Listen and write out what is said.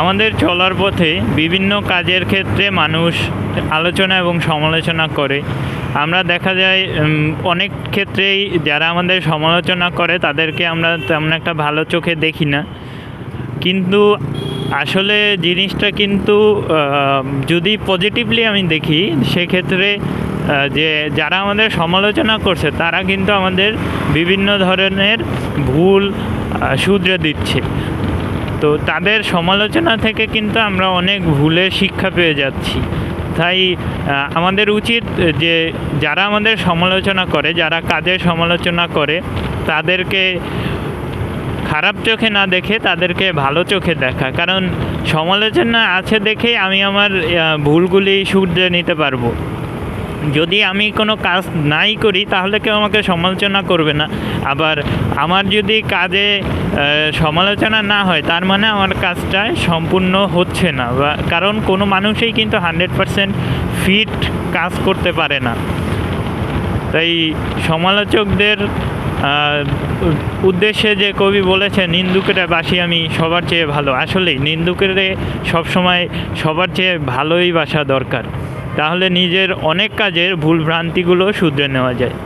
আমাদের চলার পথে বিভিন্ন কাজের ক্ষেত্রে মানুষ আলোচনা এবং সমালোচনা করে। আমরা দেখা যায় অনেক ক্ষেত্রেই যারা আমাদের সমালোচনা করে, তাদেরকে আমরা তেমন একটা ভালো চোখে দেখি না। কিন্তু আসলে জিনিসটা কিন্তু যদি পজিটিভলি আমি দেখি, সেক্ষেত্রে যে যারা আমাদের সমালোচনা করছে, তারা কিন্তু আমাদের বিভিন্ন ধরনের ভুল শুধরে দিচ্ছে। তো তাদের সমালোচনা থেকে কিন্তু আমরা অনেক ভুলে শিক্ষা পেয়ে যাচ্ছি। তাই আমাদের উচিত যে যারা আমাদের সমালোচনা করে, যারা কাজের সমালোচনা করে, তাদেরকে খারাপ চোখে না দেখে তাদেরকে ভালো চোখে দেখা। কারণ সমালোচনা আছে দেখেই আমি আমার ভুলগুলি শুধরে নিতে পারব। যদি আমি কোনো কাজ নাই করি, তাহলে কেউ আমাকে সমালোচনা করবে না। আবার আমার যদি কাজে সমালোচনা না হয়, তার মানে আমার কাজটা সম্পূর্ণ হচ্ছে না বা, কারণ কোনো মানুষই কিন্তু হান্ড্রেড পারসেন্ট ফিট কাজ করতে পারে না। তাই সমালোচকদের উদ্দেশ্যে যে কবি বলেছে নিন্দুকেরা বাসি আমি সবার চেয়ে ভালো। আসলেই, নিন্দুকেরে সবসময় সবার চেয়ে ভালোই বাসা দরকার। তাহলে নিজের অনেক কাজের ভুলভ্রান্তিগুলো শুধরে নেওয়া যায়।